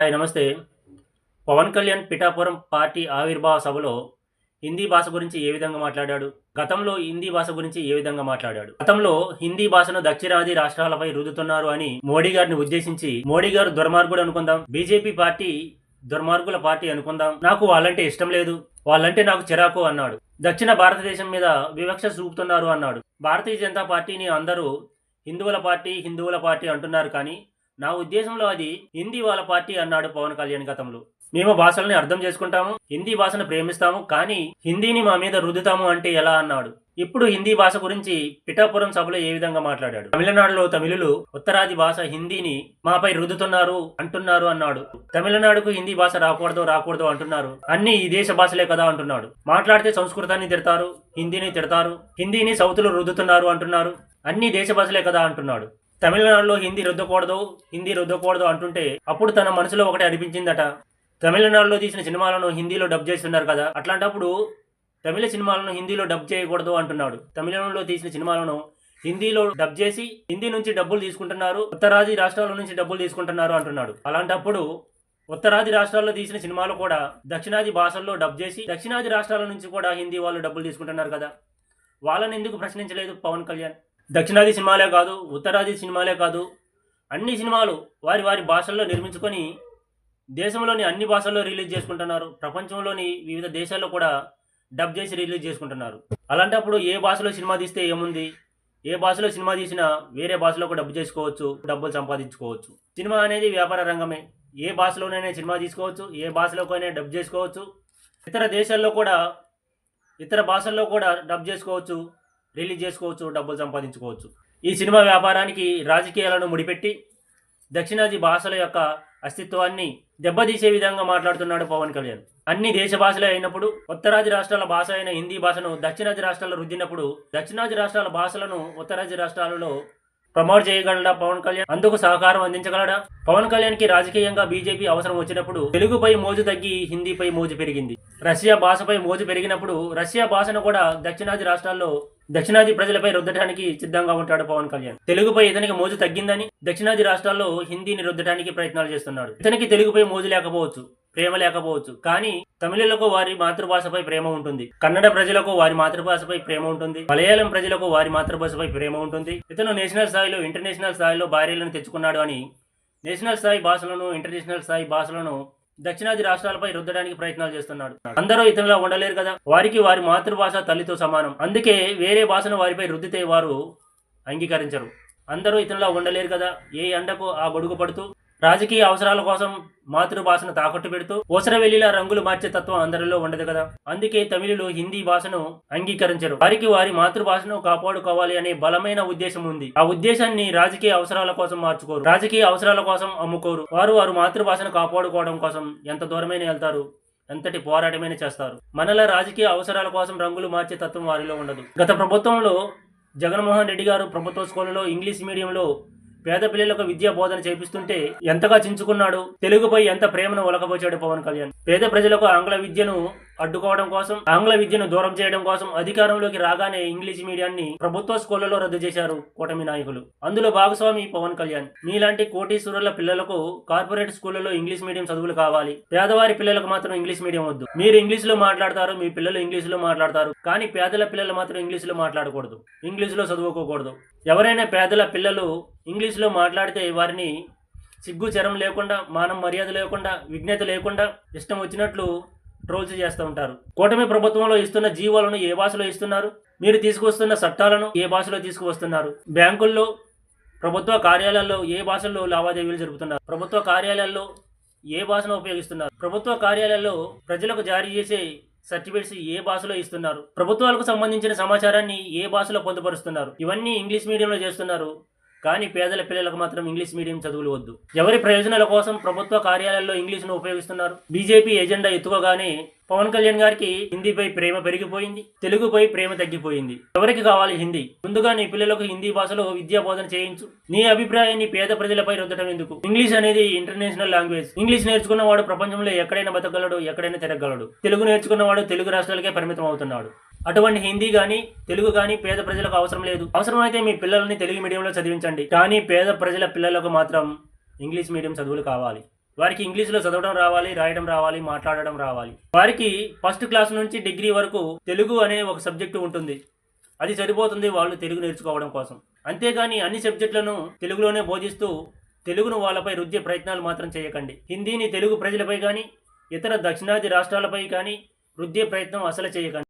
Hi నమస్తే. Pawan Kalyan Pithapuram party ఆవిర్భావ సభలో హిందీ భాష గురించి ఏ విధంగా మాట్లాడాడు? గతంలో హిందీ భాష గురించి ఏ విధంగా మాట్లాడాడు? గతంలో హిందీ భాషను దక్షిణాది రాష్ట్రాలపై రుద్దుతున్నారు అని మోడీ గారిని ఉద్దేశించి మోడీ గారు దుర్మార్గుడు అనుకుందాం బీజేపీ పార్టీ దుర్మార్గుల పార్టీ అనుకుందాం. నాకు వాళ్ళంటే ఇష్టం లేదు వాళ్ళంటే నాకు చిరాకు అన్నాడు. దక్షిణ భారతదేశం మీద వివక్ష చూపుతున్నారు అన్నాడు. భారతీయ జనతా పార్టీని అందరూ హిందువుల పార్టీ హిందువుల పార్టీ అంటున్నారు కానీ నా ఉద్దేశంలో అది హిందీ వాళ్ళ పార్టీ అన్నాడు పవన్ కళ్యాణ్ గతంలో. మేము భాషల్ని అర్థం చేసుకుంటాము హిందీ భాషను ప్రేమిస్తాము కానీ హిందీని మా మీద రుద్దుతాము అంటే ఎలా అన్నాడు. ఇప్పుడు హిందీ భాష గురించి పిఠాపురం సభలో ఏ విధంగా మాట్లాడాడు? తమిళనాడులో తమిళులు ఉత్తరాది భాష హిందీని మాపై రుద్దుతున్నారు అంటున్నారు అన్నాడు. తమిళనాడుకు హిందీ భాష రాకూడదు రాకూడదు అంటున్నారు. అన్ని ఈ దేశ భాషలే కదా అంటున్నాడు. మాట్లాడితే సంస్కృతాన్ని తిడతారు హిందీని తిడతారు హిందీని సౌతులు రుద్దుతున్నారు అంటున్నారు. అన్ని దేశ భాషలే కదా అంటున్నాడు. తమిళనాడులో హిందీ రుద్దకూడదు హిందీ రుద్దకూడదు అంటుంటే అప్పుడు తన మనసులో ఒకటి అనిపించిందట. తమిళనాడులో తీసిన సినిమాలను హిందీలో డబ్ చేస్తున్నారు కదా అట్లాంటప్పుడు తమిళ సినిమాలను హిందీలో డబ్ చేయకూడదు అంటున్నాడు. తమిళంలో తీసిన సినిమాలను హిందీలో డబ్ చేసి హిందీ నుంచి డబ్బులు తీసుకుంటున్నారు ఉత్తరాది రాష్ట్రాల నుంచి డబ్బులు తీసుకుంటున్నారు అంటున్నాడు. అలాంటప్పుడు ఉత్తరాది రాష్ట్రాల్లో తీసిన సినిమాలు కూడా దక్షిణాది భాషల్లో డబ్ చేసి దక్షిణాది రాష్ట్రాల నుంచి కూడా హిందీ వాళ్ళు డబ్బులు తీసుకుంటున్నారు కదా. వాళ్ళని ఎందుకు ప్రశ్నించలేదు పవన్ కళ్యాణ్? దక్షిణాది సినిమాలే కాదు ఉత్తరాది సినిమాలే కాదు అన్ని సినిమాలు వారి వారి భాషల్లో నిర్మించుకొని దేశంలోని అన్ని భాషల్లో రిలీజ్ చేసుకుంటున్నారు. ప్రపంచంలోని వివిధ దేశాల్లో కూడా డబ్ చేసి రిలీజ్ చేసుకుంటున్నారు. అలాంటప్పుడు ఏ భాషలో సినిమా తీస్తే ఏముంది? ఏ భాషలో సినిమా తీసినా వేరే భాషలో కూడా డబ్బు చేసుకోవచ్చు డబ్బులు సంపాదించుకోవచ్చు. సినిమా అనేది వ్యాపార రంగమే. ఏ భాషలోనైనా సినిమా తీసుకోవచ్చు ఏ భాషలోకైనా డబ్ చేసుకోవచ్చు. ఇతర దేశాల్లో కూడా ఇతర భాషల్లో కూడా డబ్ చేసుకోవచ్చు. రిలీజ్ చేసుకోవచ్చు డబ్బులు సంపాదించుకోవచ్చు. ఈ సినిమా వ్యాపారానికి రాజకీయాలను ముడిపెట్టి దక్షిణాది భాషల యొక్క అస్తిత్వాన్ని దెబ్బతీసే విధంగా మాట్లాడుతున్నాడు పవన్ కళ్యాణ్. అన్ని దేశ భాషలే అయినప్పుడు ఉత్తరాది రాష్ట్రాల భాష అయిన హిందీ భాషను దక్షిణాది రాష్ట్రాల్లో రుద్దినప్పుడు దక్షిణాది రాష్ట్రాల భాషలను ఉత్తరాది రాష్ట్రాలలో ప్రమోట్ చేయగలడా పవన్ కళ్యాణ్? అందుకు సహకారం అందించగలడా? పవన్ కళ్యాణ్కి రాజకీయంగా బీజేపీ అవసరం వచ్చినప్పుడు తెలుగుపై మోజు తగ్గి హిందీపై మోజు పెరిగింది. రష్యా భాషపై మోజు పెరిగినప్పుడు రష్యా భాషను కూడా దక్షిణాది రాష్ట్రాల్లో దక్షిణాది ప్రజలపై రుద్దటానికి సిద్ధంగా ఉంటాడు పవన్ కళ్యాణ్. తెలుగుపై ఇతనికి మోజు తగ్గిందని దక్షిణాది రాష్ట్రాల్లో హిందీని రుద్దటానికి ప్రయత్నాలు చేస్తున్నాడు. ఇతనికి తెలుగుపై మోజు లేకపోవచ్చు ప్రేమ లేకపోవచ్చు కానీ తమిళులకు వారి మాతృభాషపై ప్రేమ ఉంటుంది. కన్నడ ప్రజలకు వారి మాతృభాషపై ప్రేమ ఉంటుంది. మలయాళం ప్రజలకు వారి మాతృభాషపై ప్రేమ ఉంటుంది. ఇతను నేషనల్ స్థాయిలో ఇంటర్నేషనల్ స్థాయిలో భార్యలను తెచ్చుకున్నాడు అని నేషనల్ స్థాయి భాషలను ఇంటర్నేషనల్ స్థాయి భాషలను దక్షిణాది రాష్ట్రాలపై రుద్దడానికి ప్రయత్నాలు చేస్తున్నాడు. అందరూ ఇతరులా ఉండలేరు కదా? వారికి వారి మాతృభాష తల్లితో సమానం. అందుకే వేరే భాషను వారిపై రుద్దితే వారు అంగీకరించరు. అందరూ ఇతరులా ఉండలేరు కదా? ఏ ఎండకు ఆ గొడుగు పడుతూ రాజకీయ అవసరాల కోసం మాతృభాషను తాకట్టు పెడుతూ ఓసరవెల్లిలా రంగులు మార్చే తత్వం అందరిలో ఉండదు కదా? అందుకే తమిళులు హిందీ భాషను అంగీకరించరు. వారికి వారి మాతృభాషను కాపాడుకోవాలి అనే బలమైన ఉద్దేశం ఉంది. ఆ ఉద్దేశాన్ని రాజకీయ అవసరాల కోసం మార్చుకోరు. రాజకీయ అవసరాల కోసం అమ్ముకోరు. వారు వారు మాతృభాషను కాపాడుకోవడం కోసం ఎంత దూరమైన వెళ్తారు ఎంతటి పోరాటమైన చేస్తారు. మనల రాజకీయ అవసరాల కోసం రంగులు మార్చే తత్వం వారిలో ఉండదు. గత ప్రభుత్వంలో జగన్మోహన్ రెడ్డి గారు ప్రభుత్వ స్కూళ్ళలో ఇంగ్లీష్ మీడియంలో పేద పిల్లలకు విద్యా బోధన చేపిస్తుంటే ఎంతగా చించుకున్నాడు? తెలుగుపై ఎంత ప్రేమను ఒలకపోచాడు పవన్ కళ్యాణ్? పేద ప్రజలకు ఆంగ్ల విద్యను అడ్డుకోవడం కోసం ఆంగ్ల విద్యను దూరం చేయడం కోసం అధికారంలోకి రాగానే ఇంగ్లీష్ మీడియాన్ని ప్రభుత్వ స్కూళ్ళలో రద్దు చేశారు కూటమి నాయకులు. అందులో భాగస్వామి పవన్ కళ్యాణ్. మీలాంటి కోటీశ్వరుల పిల్లలకు కార్పొరేట్ స్కూళ్ళలో ఇంగ్లీష్ మీడియం చదువులు కావాలి. పేదవారి పిల్లలకు మాత్రం ఇంగ్లీష్ మీడియం వద్దు. మీరు ఇంగ్లీష్లో మాట్లాడతారు మీ పిల్లలు ఇంగ్లీష్లో మాట్లాడతారు కానీ పేదల పిల్లలు మాత్రం ఇంగ్లీష్లో మాట్లాడకూడదు. ఇంగ్లీష్లో చదువుకోకూడదు. ఎవరైనా పేదల పిల్లలు ఇంగ్లీష్లో మాట్లాడితే వారిని సిగ్గు చరం లేకుండా మానం మర్యాద లేకుండా విజ్ఞత లేకుండా ఇష్టం వచ్చినట్లు ట్రోల్స్ చేస్తూ ఉంటారు. కూటమి ప్రభుత్వంలో ఇస్తున్న జీవోలను ఏ భాషలో ఇస్తున్నారు? మీరు తీసుకొస్తున్న చట్టాలను ఏ భాషలో తీసుకువస్తున్నారు? బ్యాంకుల్లో ప్రభుత్వ కార్యాలయాల్లో ఏ భాషల్లో లావాదేవీలు జరుపుతున్నారు? ప్రభుత్వ కార్యాలయాల్లో ఏ భాషను ఉపయోగిస్తున్నారు? ప్రభుత్వ కార్యాలయాల్లో ప్రజలకు జారీ చేసే సర్టిఫికేట్స్ ఏ భాషలో ఇస్తున్నారు? ప్రభుత్వాలకు సంబంధించిన సమాచారాన్ని ఏ భాషలో పొందుపరుస్తున్నారు? ఇవన్నీ ఇంగ్లీష్ మీడియంలో చేస్తున్నారు. కానీ పేదల పిల్లలకు మాత్రం ఇంగ్లీష్ మీడియం చదువులు వద్దు. ఎవరి ప్రయోజనాల కోసం ప్రభుత్వ కార్యాలయాల్లో ఇంగ్లీష్ను ఉపయోగిస్తున్నారు? బీజేపీ ఎజెండా ఎత్తుకోగానే పవన్ కళ్యాణ్ గారికి హిందీపై ప్రేమ పెరిగిపోయింది తెలుగుపై ప్రేమ తగ్గిపోయింది. ఎవరికి కావాలి హిందీ? ముందుగా నీ పిల్లలకు హిందీ భాషలో విద్యా బోధన చేయించు. నీ అభిప్రాయాన్ని పేద ప్రజలపై రుద్దడం ఎందుకు? ఇంగ్లీష్ అనేది ఇంటర్నేషనల్ లాంగ్వేజ్. ఇంగ్లీష్ నేర్చుకున్నవాడు ప్రపంచంలో ఎక్కడైనా బతకగలడు ఎక్కడైనా తిరగలడు తెలుగు నేర్చుకున్నవాడు తెలుగు రాష్ట్రాలకే పరిమితం అవుతున్నాడు. అటువంటి హిందీ కానీ తెలుగు కానీ పేద ప్రజలకు అవసరం లేదు. అవసరమైతే మీ పిల్లల్ని తెలుగు మీడియంలో చదివించండి. కానీ పేద ప్రజల పిల్లలకు మాత్రం ఇంగ్లీష్ మీడియం చదువులు కావాలి. వారికి ఇంగ్లీష్లో చదవడం రావాలి రాయడం రావాలి మాట్లాడడం రావాలి. వారికి ఫస్ట్ క్లాస్ నుంచి డిగ్రీ వరకు తెలుగు అనే ఒక సబ్జెక్టు ఉంటుంది. అది సరిపోతుంది వాళ్ళు తెలుగు నేర్చుకోవడం కోసం. అంతేగాని అన్ని సబ్జెక్టులను తెలుగులోనే బోధిస్తూ తెలుగును వాళ్ళపై రుద్దే ప్రయత్నాలు మాత్రం చేయకండి. హిందీని తెలుగు ప్రజలపై కానీ ఇతర దక్షిణాది రాష్ట్రాలపై కానీ రుద్దే ప్రయత్నం అసలు చేయకండి.